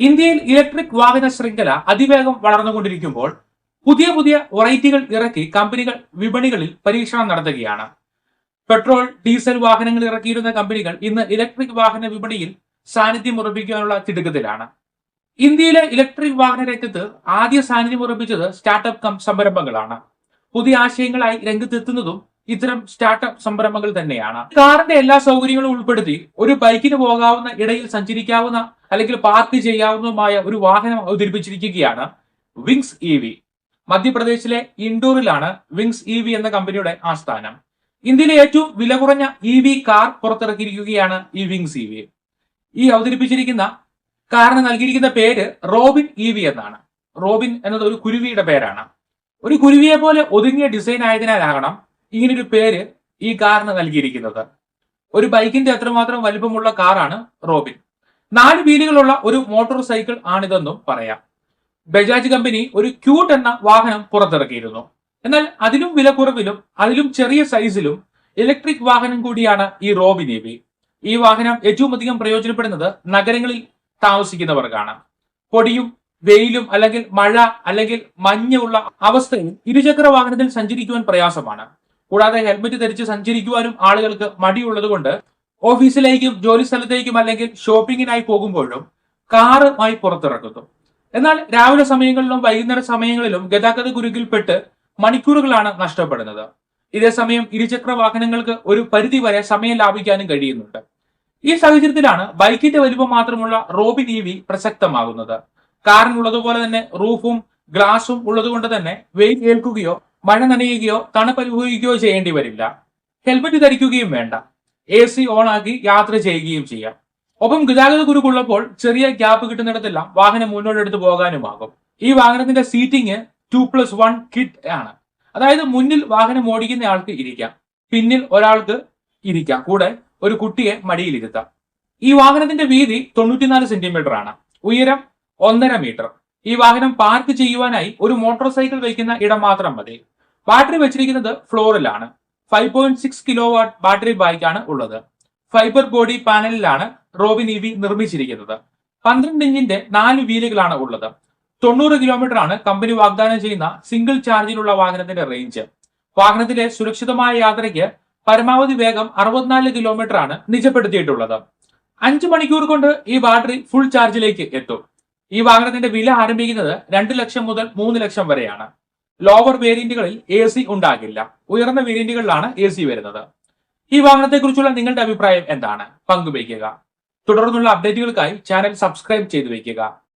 ഇന്ത്യയിൽ ഇലക്ട്രിക് വാഹന ശൃംഖല അതിവേഗം വളർന്നുകൊണ്ടിരിക്കുമ്പോൾ പുതിയ പുതിയ വെറൈറ്റികൾ ഇറക്കി കമ്പനികൾ വിപണികളിൽ പരീക്ഷണം നടത്തുകയാണ്. പെട്രോൾ ഡീസൽ വാഹനങ്ങൾ ഇറക്കിയിരുന്ന കമ്പനികൾ ഇന്ന് ഇലക്ട്രിക് വാഹന വിപണിയിൽ സാന്നിധ്യം ഉറപ്പിക്കാനുള്ള തിടുക്കത്തിലാണ്. ഇന്ത്യയിലെ ഇലക്ട്രിക് വാഹന രംഗത്ത് ആദ്യ സാന്നിധ്യം ഉറപ്പിച്ചത് സ്റ്റാർട്ടപ്പ് സംരംഭങ്ങളാണ്. പുതിയ ആശയങ്ങളായി രംഗത്തെത്തുന്നതും ഇത്തരം സ്റ്റാർട്ടപ്പ് സംരംഭങ്ങൾ തന്നെയാണ്. കാറിന്റെ എല്ലാ സൗകര്യങ്ങളും ഉൾപ്പെടുത്തി ഒരു ബൈക്കിന് പോകാവുന്ന ഇടയിൽ സഞ്ചരിക്കാവുന്ന അല്ലെങ്കിൽ പാർക്ക് ചെയ്യാവുന്നതുമായ ഒരു വാഹനം അവതരിപ്പിച്ചിരിക്കുകയാണ് വിങ്സ് ഇ വി. മധ്യപ്രദേശിലെ ഇൻഡോറിലാണ് വിങ്സ് ഇ വി എന്ന കമ്പനിയുടെ ആസ്ഥാനം. ഇന്ത്യയിലെ ഏറ്റവും വില കുറഞ്ഞ ഇ വി കാർ പുറത്തിറക്കിയിരിക്കുകയാണ് ഈ വിങ്സ് ഇ വി. ഈ അവതരിപ്പിച്ചിരിക്കുന്ന കാറിന് നൽകിയിരിക്കുന്ന പേര് റോബിൻ ഇ വി എന്നാണ്. റോബിൻ എന്നത് ഒരു കുരുവിയുടെ പേരാണ്. ഒരു കുരുവിയെ പോലെ ഒതുങ്ങിയ ഡിസൈൻ ആയതിനാലാകണം ഇങ്ങനൊരു പേര് ഈ കാറിന് നൽകിയിരിക്കുന്നത്. ഒരു ബൈക്കിന്റെ അത്രമാത്രം വലുപ്പമുള്ള കാറാണ് റോബിൻ. നാല് വീലുകളുള്ള ഒരു മോട്ടോർ സൈക്കിൾ ആണിതെന്നും പറയാം. ബജാജ് കമ്പനി ഒരു ക്യൂട്ട് എന്ന വാഹനം പുറത്തിറക്കിയിരുന്നു. എന്നാൽ അതിലും വില കുറവിലും അതിലും ചെറിയ സൈസിലും ഇലക്ട്രിക് വാഹനം കൂടിയാണ് ഈ റോബിൻ നേവി. ഈ വാഹനം ഏറ്റവും അധികം പ്രയോജനപ്പെടുന്നത് നഗരങ്ങളിൽ താമസിക്കുന്നവർക്കാണ് പൊടിയും വെയിലും അല്ലെങ്കിൽ മഴ അല്ലെങ്കിൽ മഞ്ഞുള്ള അവസ്ഥയിൽ ഇരുചക്ര വാഹനത്തിൽ സഞ്ചരിക്കുവാൻ പ്രയാസമാണ്. കൂടാതെ ഹെൽമറ്റ് ധരിച്ച് സഞ്ചരിക്കുവാനും ആളുകൾക്ക് മടിയുള്ളതുകൊണ്ട് ഓഫീസിലേക്കും ജോലി സ്ഥലത്തേക്കും അല്ലെങ്കിൽ ഷോപ്പിങ്ങിനായി പോകുമ്പോഴും കാറുമായി പുറത്തിറക്കുന്നു എന്നാൽ രാവിലെ സമയങ്ങളിലും വൈകുന്നേര സമയങ്ങളിലും ഗതാഗത കുരുക്കിൽപ്പെട്ട് മണിക്കൂറുകളാണ് നഷ്ടപ്പെടുന്നത്. ഇതേസമയം ഇരുചക്ര വാഹനങ്ങൾക്ക് ഒരു പരിധി വരെ സമയം ലാഭിക്കാനും കഴിയുന്നുണ്ട്. ഈ സാഹചര്യത്തിലാണ് ബൈക്കിന്റെ വലിപ്പം മാത്രമുള്ള റോബിൻ ഇ വി പ്രസക്തമാകുന്നത്. കാറിനുള്ളതുപോലെ തന്നെ റൂഫും ഗ്ലാസും ഉള്ളതുകൊണ്ട് തന്നെ വെയിൽ ഏൽക്കുകയോ മഴ നനയുകയോ തണുപ്പ് അനുഭവിക്കുകയോ ചെയ്യേണ്ടി വരില്ല. ഹെൽമറ്റ് ധരിക്കുകയും വേണ്ട. എ സി ഓണാക്കി യാത്ര ചെയ്യുകയും ചെയ്യാം. ഒപ്പം ഗതാഗത കുരുക്കുള്ളപ്പോൾ ചെറിയ ഗ്യാപ്പ് കിട്ടുന്നിടത്തെല്ലാം വാഹനം മുന്നോട്ടെടുത്ത് പോകാനുമാകും. ഈ വാഹനത്തിന്റെ seating two plus one kit ആണ്. അതായത് മുന്നിൽ വാഹനം ഓടിക്കുന്ന ആൾക്ക് ഇരിക്കാം പിന്നിൽ ഒരാൾക്ക് ഇരിക്കാം. കൂടെ ഒരു കുട്ടിയെ മടിയിലിരുത്താം. ഈ വാഹനത്തിന്റെ വീതി തൊണ്ണൂറ്റിനാല് സെന്റിമീറ്റർ ആണ്. ഉയരം ഒന്നര മീറ്റർ ഈ വാഹനം പാർക്ക് ചെയ്യുവാനായി ഒരു മോട്ടോർ സൈക്കിൾ വയ്ക്കുന്ന ഇടം മാത്രം മതി. ബാറ്ററി വെച്ചിരിക്കുന്നത് ഫ്ലോറിലാണ് five point six kilo watt battery ബൈക്കാണ് ഉള്ളത്. ഫൈബർ ബോഡി പാനലിലാണ് റോബിൻ ഇ വി നിർമ്മിച്ചിരിക്കുന്നത്. പന്ത്രണ്ട് ഇഞ്ചിന്റെ നാല് വീലുകളാണ് ഉള്ളത്. തൊണ്ണൂറ് കിലോമീറ്റർ ആണ് കമ്പനി വാഗ്ദാനം ചെയ്യുന്ന സിംഗിൾ ചാർജിലുള്ള വാഹനത്തിന്റെ റേഞ്ച്. വാഹനത്തിലെ സുരക്ഷിതമായ യാത്രയ്ക്ക് പരമാവധി വേഗം അറുപത്തിനാല് കിലോമീറ്റർ ആണ് നിജപ്പെടുത്തിയിട്ടുള്ളത്. അഞ്ചു മണിക്കൂർ കൊണ്ട് ഈ ബാറ്ററി ഫുൾ ചാർജിലേക്ക് എത്തും. ഈ വാഹനത്തിന്റെ വില ആരംഭിക്കുന്നത് രണ്ട് ലക്ഷം മുതൽ മൂന്ന് ലക്ഷം വരെയാണ്. ലോവർ വേരിയന്റുകളിൽ എ സി ഉണ്ടാകില്ല. ഉയർന്ന വേരിയന്റുകളിലാണ് എ സി വരുന്നത്. ഈ വാഹനത്തെക്കുറിച്ചുള്ള നിങ്ങളുടെ അഭിപ്രായം എന്താണ്? പങ്കുവയ്ക്കുക. തുടർന്നുള്ള അപ്ഡേറ്റുകൾക്കായി ചാനൽ സബ്സ്ക്രൈബ് ചെയ്തു വയ്ക്കുക